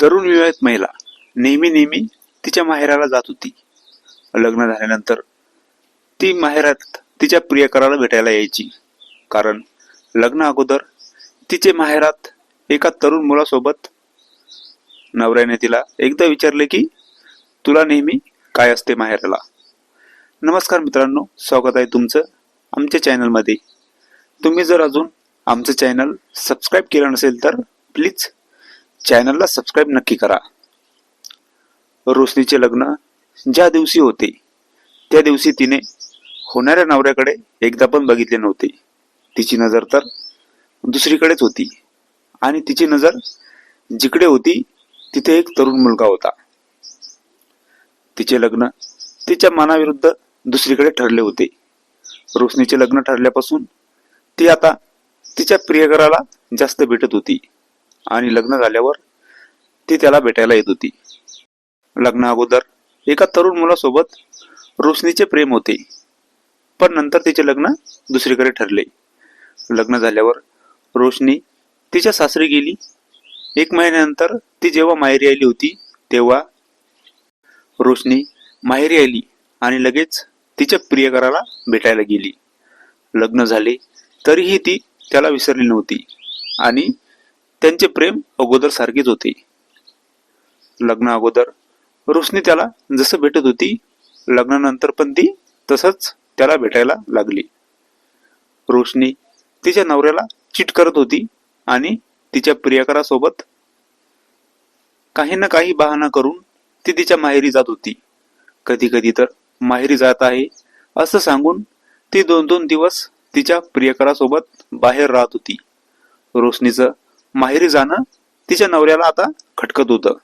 तरुण विवाहित महिला नेहमी नेहमी तिच्या माहेराला जात होती. लग्न झाल्यानंतर ती माहेरात तिच्या प्रियकराला भेटायला यायची. कारण लग्न अगोदर तिचे माहेरात एका तरुण मुलासोबत नवऱ्याने तिला एकदा विचारले की तुला नेहमी काय असते माहेराला? नमस्कार मित्रांनो स्वागत आहे तुमचं आमच्या चॅनलमध्ये. तुम्ही जर अजून आमचं चॅनल सबस्क्राईब केलं नसेल तर प्लीज चॅनलला सबस्क्राईब नक्की करा. रोशनीचे लग्न ज्या दिवशी होते त्या दिवशी तिने होणाऱ्या नवऱ्याकडे एकदा पण बघितले नव्हते. तिची नजर तर दुसरीकडेच होती आणि तिची नजर जिकडे होती तिथे एक तरुण मुलगा होता. तिचे लग्न तिच्या मनाविरुद्ध दुसरीकडे ठरले होते. रोशनीचे लग्न ठरल्यापासून ती आता तिच्या प्रियकराला जास्त भेटत होती. आणि लग्न झाल्यावर ती त्याला भेटायला येत होती. लग्न अगोदर एका तरुण मुलासोबत रोशनीचे प्रेम होते पण नंतर तिचे लग्न दुसरीकडे ठरले. लग्न झाल्यावर रोशनी तिच्या सासरी गेली. एक महिन्यानंतर ती जेव्हा माहेरी आली होती तेव्हा रोशनी माहेरी आली आणि लगेच तिच्या प्रियकराला भेटायला गेली. लग्न झाले तरीही ती त्याला विसरली नव्हती आणि त्यांचे प्रेम अगोदर सारखेच होते. लग्न अगोदर रोशनी त्याला जसं भेटत होती लग्नानंतर पण ती तसंच त्याला भेटायला लागली. रोशनी तिच्या नवऱ्याला चिट करत होती आणि तिच्या प्रियकरासोबत काही ना काही बहाणा करून ती तिच्या माहेरी जात होती. कधी कधी तर माहेरी जात आहे असं सांगून ती दोन दोन दिवस तिच्या प्रियकरासोबत बाहेर राहत होती. रोशनीचं माहेरी जाणं तिच्या नवऱ्याला आता खटकत होतं.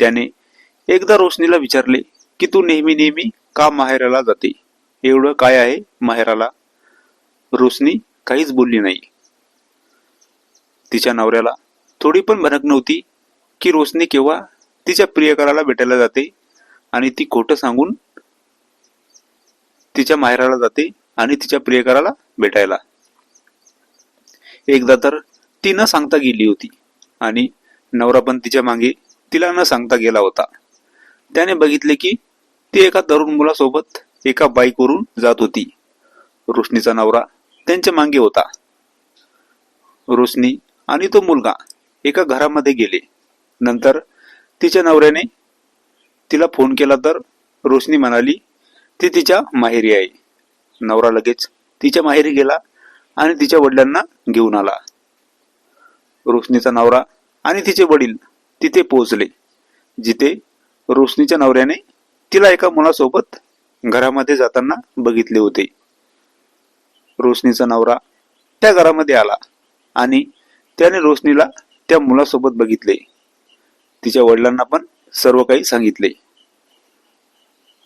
त्याने एकदा रोशनीला विचारले की तू नेहमी नेहमी का माहेराला जाते? एवढं काय आहे माहेराला? रोशनी काहीच बोलली नाही. तिच्या नवऱ्याला थोडी पण भनक नव्हती की रोशनी केव्हा तिच्या प्रियकराला भेटायला जाते आणि ती खोटं सांगून तिच्या माहेराला जाते आणि तिच्या प्रियकराला भेटायला. एकदा तर ती न सांगता गेली होती. आणि नवरा पण तिच्यामागे तिला न सांगता गेला होता. त्याने बघितले की ती एका तरुण मुलासोबत एका बाईकवरून जात होती. रोशनीचा नवरा त्यांच्या मागे होता. रोशनी आणि तो मुलगा एका घरामध्ये गेले. नंतर तिच्या नवऱ्याने तिला फोन केला तर रोशनी म्हणाली ती तिच्या माहेरी आहे. नवरा लगेच तिच्या माहेरी गेला आणि तिच्या वडिलांना घेऊन आला. रोशनीचा नवरा आणि तिचे वडील तिथे पोहोचले. जिथे रोशनीच्या नवऱ्याने तिला एका मुलासोबत घरामध्ये जाताना बघितले होते. रोशनीचा नवरा त्या घरामध्ये आला आणि त्याने रोशनीला त्या मुलासोबत बघितले. तिच्या वडिलांना पण सर्व काही सांगितले.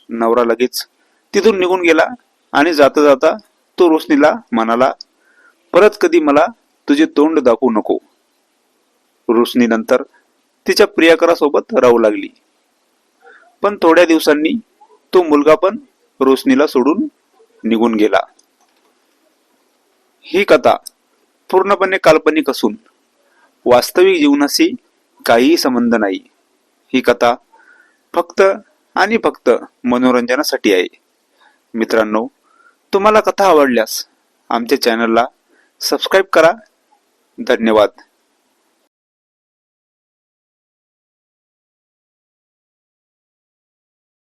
नवरा लगेच तिथून निघून गेला आणि जाता जाता तो रोशनीला म्हणाला परत कधी मला तुझे तोंड दाखवू नको. रोशनी नंतर तिच्या प्रियकरासोबत राहू लागली. पण थोड्या दिवसांनी तो मुलगा पण रोशनीला सोडून निघून गेला. ही कथा पूर्णपणे काल्पनिक असून वास्तविक जीवनाशी काहीही संबंध नाही. ही कथा फक्त आणि फक्त मनोरंजनासाठी आहे. मित्रांनो तुम्हाला कथा आवडल्यास आमच्या चॅनलला सबस्क्राईब करा. धन्यवाद.